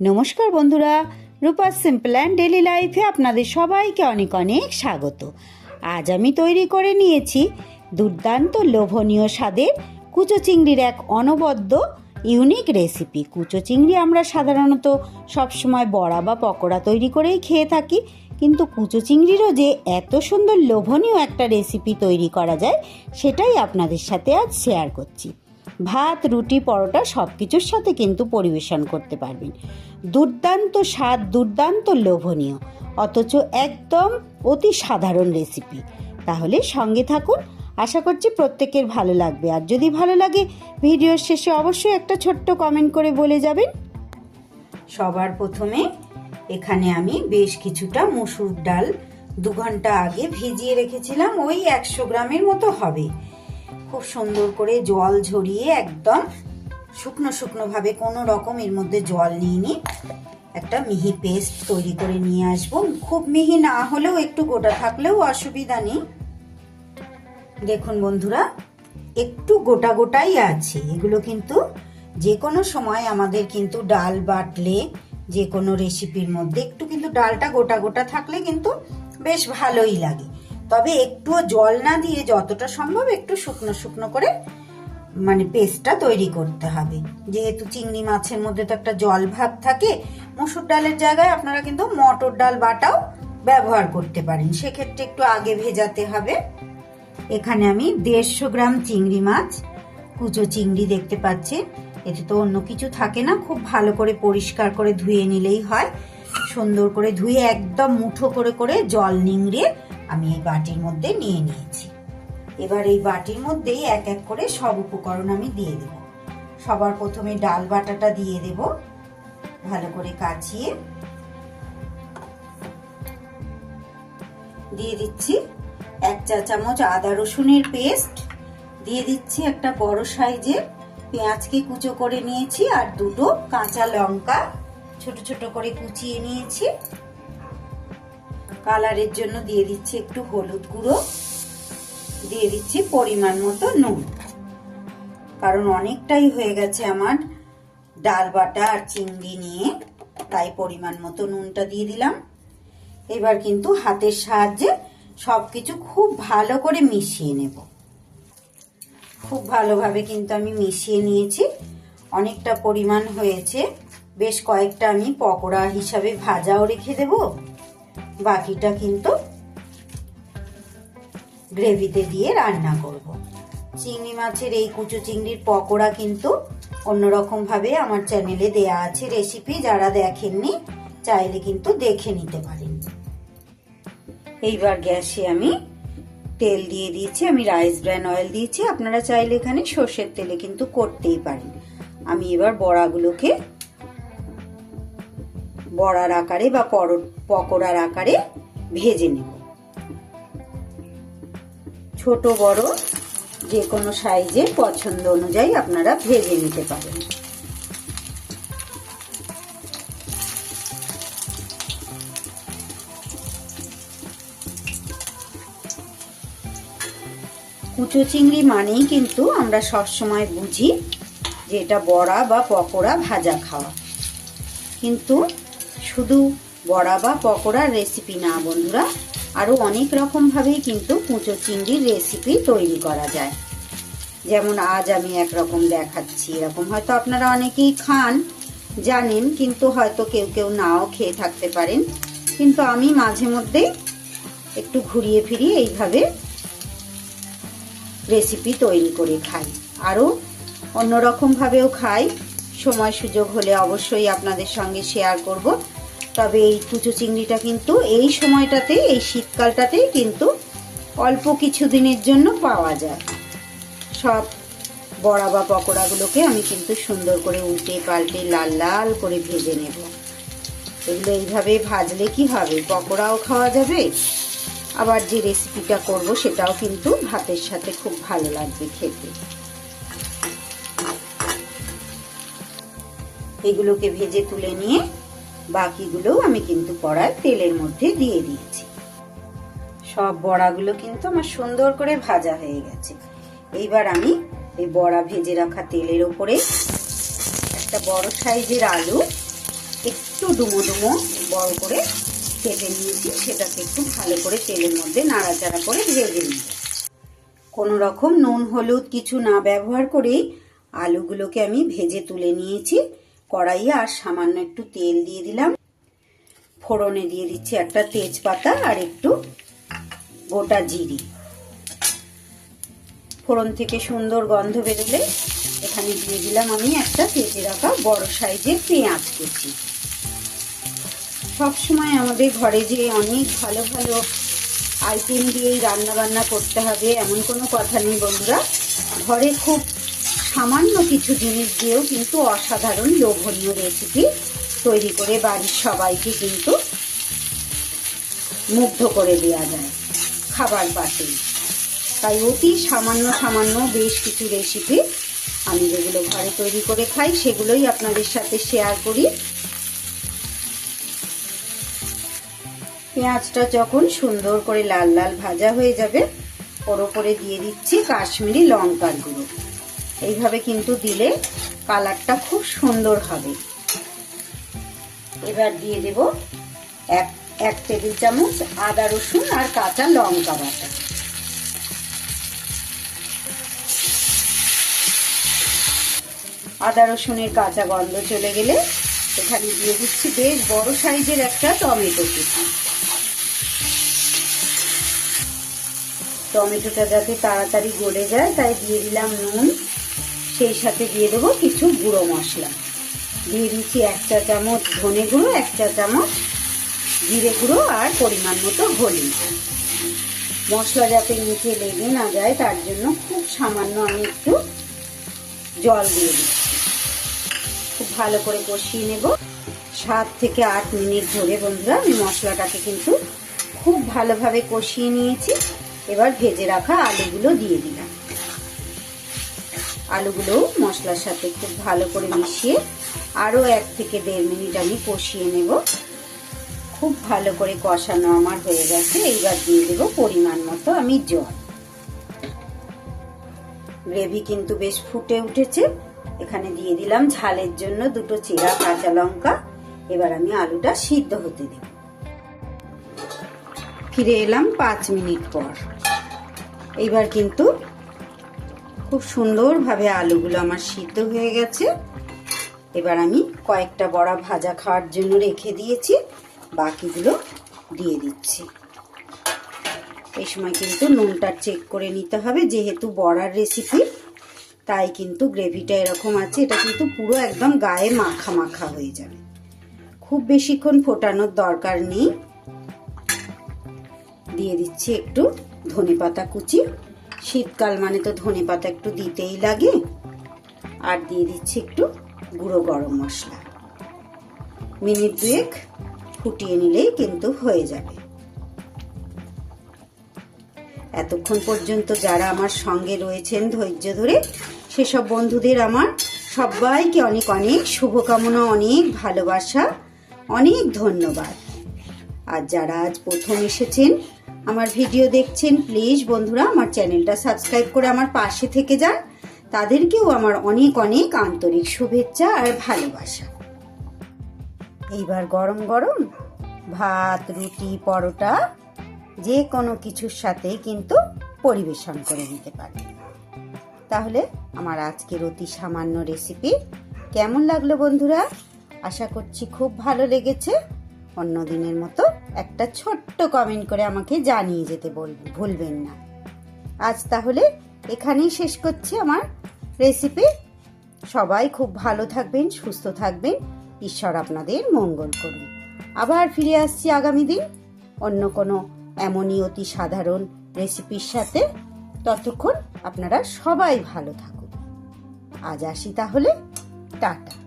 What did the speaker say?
নমস্কার বন্ধুরা, রূপা simple and daily লাইফে আপনাদের সবাইকে অনেক অনেক স্বাগত। আজ আমি তৈরি করে নিয়েছি দুর্দান্ত লোভনীয় স্বাদের কুচো চিংড়ির এক অনবদ্য ইউনিক রেসিপি কুচো চিংড়ি আমরা সাধারণত সবসময় বড়া বা পকোড়া তৈরি করেই খেয়ে থাকি, কিন্তু কুচো চিংড়িরও যে এত সুন্দর লোভনীয় একটা রেসিপি তৈরি করা যায়, সেটাই আপনাদের সাথে আজ শেয়ার করছি। ভাত, রুটি, পরোটা সব কিছুর সাথে কিন্তু পরিবেশন করতে পারবেন। দুর্দান্ত স্বাদ, দুর্দান্ত লোভনীয়, অথচ একদম অতি সাধারণ রেসিপি তাহলে সঙ্গে থাকুন, আশা করছি প্রত্যেকের ভালো লাগবে। আর যদি ভালো লাগে, ভিডিওর শেষে অবশ্যই একটা ছোট্ট কমেন্ট করে বলে যাবেন। সবার প্রথমে এখানে আমি বেশ কিছুটা মসুর ডাল দু ঘণ্টা আগে ভিজিয়ে রেখেছিলাম, ওই একশো গ্রামের মতো হবে। খুব সুন্দর করে জল ঝরিয়ে একদম শুকনো শুকনো ভাবে কোনো রকম এর মধ্যে জল নিয়ে একটা মিহি পেস্ট তৈরি করে নিয়ে আসব। খুব মিহি না হলেও একটু গোটা থাকলেও অসুবিধা নেই। দেখুন বন্ধুরা, একটু গোটা গোটাই আছে। এগুলো কিন্তু যে কোনো সময় আমাদের কিন্তু ডাল বাটলে যে কোনো রেসিপির মধ্যে একটু কিন্তু ডালটা গোটা গোটা থাকলে কিন্তু বেশ ভালোই লাগে। তবে একটুও জল না দিয়ে যতটা সম্ভব একটু শুকনো শুকনো করে মানে পেস্টটা তৈরি করতে হবে। যেহেতু চিংড়ি মাছের মধ্যে তো একটা জল ভাব থাকে, মসুর ডালের জায়গায় আপনারা কিন্তু মটর ডাল বাটাও ব্যবহার করতে পারেন। সেক্ষেত্রে একটু আগে ভেজাতে হবে। এখানে আমি দেড়শো গ্রাম চিংড়ি মাছ, কুচো চিংড়ি দেখতে পাচ্ছেন। এতে তো অন্য কিছু থাকে না, খুব ভালো করে পরিষ্কার করে ধুয়ে নিলেই হয়। সুন্দর করে ধুয়ে একদম মুঠো করে করে জল নিংড়ে আমি এই বাটির মধ্যে নিয়ে নিয়েছি। এবার এই বাটির মধ্যেই এক এক করে সব উপকরণ আমি দিয়ে দেব। সবার প্রথমে ডাল বাটাটা দিয়ে দেব। ভালো করে কাচিয়ে দিয়ে দিচ্ছি এক চা চামচ আদা রসুনের পেস্ট। দিয়ে দিচ্ছি একটা বড় সাইজের পেঁয়াজকে কুচো করে নিয়েছি আর দুটো কাঁচা লঙ্কা ছোট ছোট করে কুচিয়ে নিয়েছি। কালারের জন্য দিয়ে দিচ্ছি একটু হলুদ গুঁড়ো, দিয়ে দিচ্ছি পরিমাণ মতো নুন। কারণ অনেকটাই হয়ে গেছে আমার ডাল বাটা আর চিংড়ি নিয়ে, তাই পরিমাণ মতো নুনটা দিয়ে দিলাম। এবার কিন্তু হাতের সাহায্যে সবকিছু খুব ভালো করে মিশিয়ে নেব। খুব ভালোভাবে কিন্তু আমি মিশিয়ে নিয়েছি। অনেকটা পরিমাণ হয়েছে। বেশ কয়েকটা আমি পকোড়া হিসাবে ভাজাও রেখে দেব। বাকিটা কিন্তু গ্রেভিতে দিয়ে রান্না করব। চিংড়ি মাছের এই কুচু চিংড়ির পকোড়া কিন্তু অন্যরকম ভাবে আমার চ্যানেলে দেয়া আছে রেসিপি, যারা দেখেননি চাইলে কিন্তু দেখে নিতে পারেন। এইবার গ্যাসে আমি তেল দিয়ে দিয়েছি, আমি রাইস ব্র্যান অয়েল দিয়েছি। আপনারা চাইলে এখানে সর্ষের তেলে কিন্তু করতেই পারেন। আমি এবার বড়াগুলোকে বড়ার আকারে বা পকোড়ার আকারে ভেজে নেব। ছোট, বড় যে কোনো সাইজের পছন্দ অনুযায়ী আপনারা ভেজে নিতে পারেন। কুচো চিংড়ি মানেই কিন্তু আমরা সবসময় বুঝি যে এটা বড়া বা পকোড়া ভাজা খাওয়া। কিন্তু শুধু বড়া বা পকোড়ার রেসিপি না বন্ধুরা আরও অনেক রকমভাবেই কিন্তু কুঁচো চিংড়ির রেসিপি তৈরি করা যায়। যেমন আজ আমি একরকম দেখাচ্ছি, এরকম হয়তো আপনারা অনেকেই খান, জানেন, কিন্তু হয়তো কেউ কেউ নাও খেয়ে থাকতে পারেন। কিন্তু আমি মাঝে মধ্যে একটু ঘুরিয়ে ফিরিয়ে এইভাবে রেসিপি তৈরি করে খাই। আরও অন্যরকমভাবেও খাই। সময় সুযোগ হলে অবশ্যই আপনাদের সঙ্গে শেয়ার করব। তবে এই কুচো চিংড়িটা কিন্তু এই সময়টাতে, এই শীতকালটাতেই কিন্তু অল্প কিছু দিনের জন্য পাওয়া যায়। সব বড়া বা পকোড়াগুলোকে আমি কিন্তু সুন্দর করে উল্টে পাল্টে লাল লাল করে ভেজে নেব। এগুলো এইভাবে ভাজলে কি হবে? পকোড়াও খাওয়া যাবে। আবার যে রেসিপিটা করব সেটাও কিন্তু ভাতের সাথে খুব ভালো লাগবে খেতে। এগুলোকে ভেজে তুলে নিয়ে বাকিগুলো আমি কিন্তু কড়ায় তেলের মধ্যে দিয়ে দিয়েছি। সব বড়াগুলো কিন্তু আমার সুন্দর করে ভাজা হয়ে গেছে। এইবার আমি এই বড়া ভেজে রাখা তেলের ওপরে একটা বড় সাইজের আলু একটু ডুমো ডুমো বড় করে কেটে নিয়েছি, সেটাকে একটু ভালো করে তেলের মধ্যে নাড়াচাড়া করে ভেজে নিই। কোনো রকম নুন, হলুদ কিছু না ব্যবহার করেই আলুগুলোকে আমি ভেজে তুলে নিয়েছি। কড়াইয়ে আর সামান্য একটু তেল দিয়ে দিলাম। ফোড়নে দিয়ে দিচ্ছি একটা তেজপাতা আর একটু গোটা জিরি। ফোড়ন থেকে সুন্দর গন্ধ বেরোলে এখানে দিয়ে দিলাম আমি একটা কেটে রাখা বড় সাইজের পেঁয়াজ কুচি। সবসময় আমাদের ঘরে যে অনেক ভালো ভালো আইটেম দিয়েই রান্না বান্না করতে হবে, এমন কোনো কথা নেই বন্ধুরা। ঘরে খুব সামান্য কিছু জিনিস দিয়েও কিন্তু অসাধারণ লোভনীয় রেসিপি তৈরি করে বাড়ির সবাইকে কিন্তু মুগ্ধ করে দেওয়া যায় খাবার পাতে। তাই অতি সামান্য সামান্য বেশ কিছু রেসিপি আমি যেগুলো ঘরে তৈরি করে খাই, সেগুলোই আপনাদের সাথে শেয়ার করি। পেঁয়াজটা যখন সুন্দর করে লাল লাল ভাজা হয়ে যাবে, ওর ওপরে দিয়ে দিচ্ছি কাশ্মীরি লঙ্কার গুঁড়ো। এইভাবে কিন্তু দিলে কালারটা খুব সুন্দর হবে। এবার দিয়ে দেব এক এক টেবিল চামচ আদা রসুন আর কাঁচা লঙ্কা বাটা। আদা রসুনের কাঁচা গন্ধ চলে গেলে এখানে দিয়ে দিচ্ছি বেশ বড় সাইজের একটা টমেটো কুচি টমেটোটা যাতে তাড়াতাড়ি গলে যায়, তাই দিয়ে দিলাম নুন। সেই সাথে দিয়ে দেবো কিছু গুঁড়ো মশলা। দিয়ে দিচ্ছি এক চা চামচ ধনে গুঁড়ো এক চা চামচ জিরে গুঁড়ো আর পরিমাণ মতো হলুদ। মশলা যাতে নিচে লেগে না যায়, তার জন্য খুব সামান্য আমি একটু জল দিয়ে দিচ্ছি। খুব ভালো করে কষিয়ে নেব। সাত থেকে আট মিনিট ধরে বন্ধুরা, আমি মশলাটাকে কিন্তু খুব ভালোভাবে কষিয়ে নিয়েছি। এবার ভেজে রাখা আলুগুলো দিয়ে দিলাম। আলুগুলো মশলার সাথে খুব ভালো করে মিশিয়ে আরও এক থেকে দেড় মিনিট আমি কষিয়ে নেব। খুব ভালো করে কষানো আমার হয়ে গেছে। এইবার দিয়ে দেব পরিমাণ মতো আমি জল। গ্রেভি কিন্তু বেশ ফুটে উঠেছে। এখানে দিয়ে দিলাম ঝালের জন্য দুটো চেরা কাঁচা লঙ্কা। এবার আমি আলুটা সিদ্ধ হতে দেব। ফিরে এলাম পাঁচ মিনিট পর। এইবার কিন্তু খুব সুন্দরভাবে আলুগুলো আমার সিদ্ধ হয়ে গেছে। এবার আমি কয়েকটা বড়া ভাজা খাওয়ার জন্য রেখে দিয়েছি, বাকিগুলো দিয়ে দিচ্ছি। এই সময় কিন্তু নুনটা চেক করে নিতে হবে, যেহেতু বড়ার রেসিপি তাই কিন্তু গ্রেভিটা এরকম আছে, এটা কিন্তু পুরো একদম গায়ে মাখা মাখা হয়ে যাবে। খুব বেশিক্ষণ ফোটানোর দরকার নেই। দিয়ে দিচ্ছি একটু ধনে পাতা কুচি। শীতকাল মানে তো ধনে পাতা একটু দিতেই লাগে। আর দিয়ে দিচ্ছি একটু গুঁড়ো গরম মশলা। মিনিট দুয়েক ফুটিয়ে নিলেই কিন্তু হয়ে যাবে। এতক্ষণ পর্যন্ত যারা আমার সঙ্গে রয়েছেন ধৈর্য ধরে, সেসব বন্ধুদের আমার সবাইকে অনেক অনেক শুভকামনা, অনেক ভালোবাসা, অনেক ধন্যবাদ। আর যারা আজ প্রথম এসেছেন আমার ভিডিও দেখছেন প্লিজ বন্ধুরা আমার চ্যানেলটা সাবস্ক্রাইব করে আমার পাশে থেকে যান। তাদেরকেও আমার অনেক অনেক আন্তরিক শুভেচ্ছা আর ভালোবাসা। এইবার গরম গরম ভাত, রুটি, পরোটা যে কোনো কিছুর সাথে কিন্তু পরিবেশন করে নিতে পারে। তাহলে আমার আজকের অতি সামান্য রেসিপি কেমন লাগল বন্ধুরা? আশা করছি খুব ভালো লেগেছে। অন্য দিনের মতো একটা ছোট্ট কমেন্ট করে আমাকে জানিয়ে যেতে ভুলবেন না। আজ তাহলে এখানেই শেষ করছি আমার রেসিপি সবাই খুব ভালো থাকবেন, সুস্থ থাকবেন। ঈশ্বর আপনাদের মঙ্গল করুন। আবার ফিরে আসছি আগামী দিন অন্য কোনো এমনই অতি সাধারণ রেসিপির সাথে। ততক্ষণ আপনারা সবাই ভালো থাকুন। আজ আসি তাহলে। টাটা।